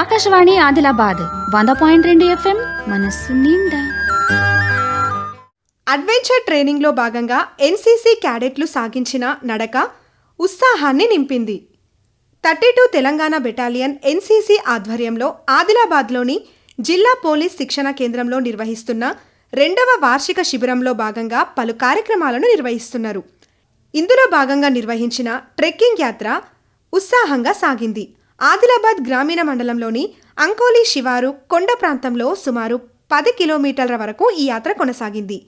ఆకాశవాణి ఆదిలాబాద్ వంద పాయింట్ రెండు ఎఫ్ఎం మనస్సు నిండా. అడ్వెంచర్ ట్రైనింగ్లో భాగంగా ఎన్సీసీ క్యాడెట్లు సాగించిన నడక ఉత్సాహాన్ని నింపింది. Thirty two Telangana battalion NCC ఆధ్వర్యంలో ఆదిలాబాద్లోని జిల్లా పోలీస్ శిక్షణ కేంద్రంలో నిర్వహిస్తున్న రెండవ వార్షిక శిబిరంలో భాగంగా పలు కార్యక్రమాలను నిర్వహిస్తున్నారు. ఇందులో భాగంగా నిర్వహించిన ట్రెక్కింగ్ యాత్ర ఉత్సాహంగా సాగింది. ఆదిలాబాద్ గ్రామీణ మండలంలోని అంకోలి శివారు కొండ ప్రాంతంలో సుమారు పది కిలోమీటర్ల వరకు ఈ యాత్ర కొనసాగింది.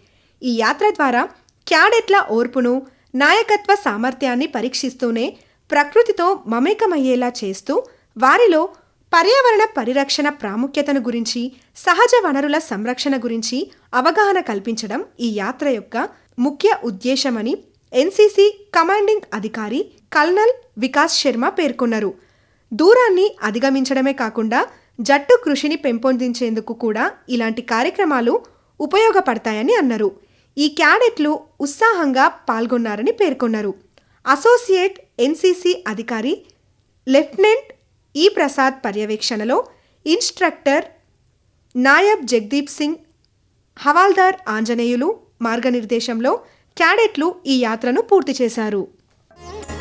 ఈ యాత్ర ద్వారా క్యాడెట్ల ఓర్పును నాయకత్వ సామర్థ్యాన్ని పరీక్షిస్తూనే ప్రకృతితో మమేకమయ్యేలా చేస్తూ వారిలో పర్యావరణ పరిరక్షణ ప్రాముఖ్యతను గురించి సహజ వనరుల సంరక్షణ గురించి అవగాహన కల్పించడం ఈ యాత్ర యొక్క ముఖ్య ఉద్దేశమని ఎన్సీసీ కమాండింగ్ అధికారి కల్నల్ వికాస్ శర్మ పేర్కొన్నారు. దూరాన్ని అధిగమించడమే కాకుండా జట్టు కృషిని పెంపొందించేందుకు కూడా ఇలాంటి కార్యక్రమాలు ఉపయోగపడతాయని అన్నారు. ఈ క్యాడెట్లు ఉత్సాహంగా పాల్గొన్నారని పేర్కొన్నారు. అసోసియేట్ ఎన్సీసీ అధికారి లెఫ్టినెంట్ ఈ ప్రసాద్ పర్యవేక్షణలో ఇన్స్ట్రక్టర్ నాయబ్ జగదీప్ సింగ్ హవాల్దార్ ఆంజనేయులు మార్గనిర్దేశంలో క్యాడెట్లు ఈ యాత్రను పూర్తి చేశారు.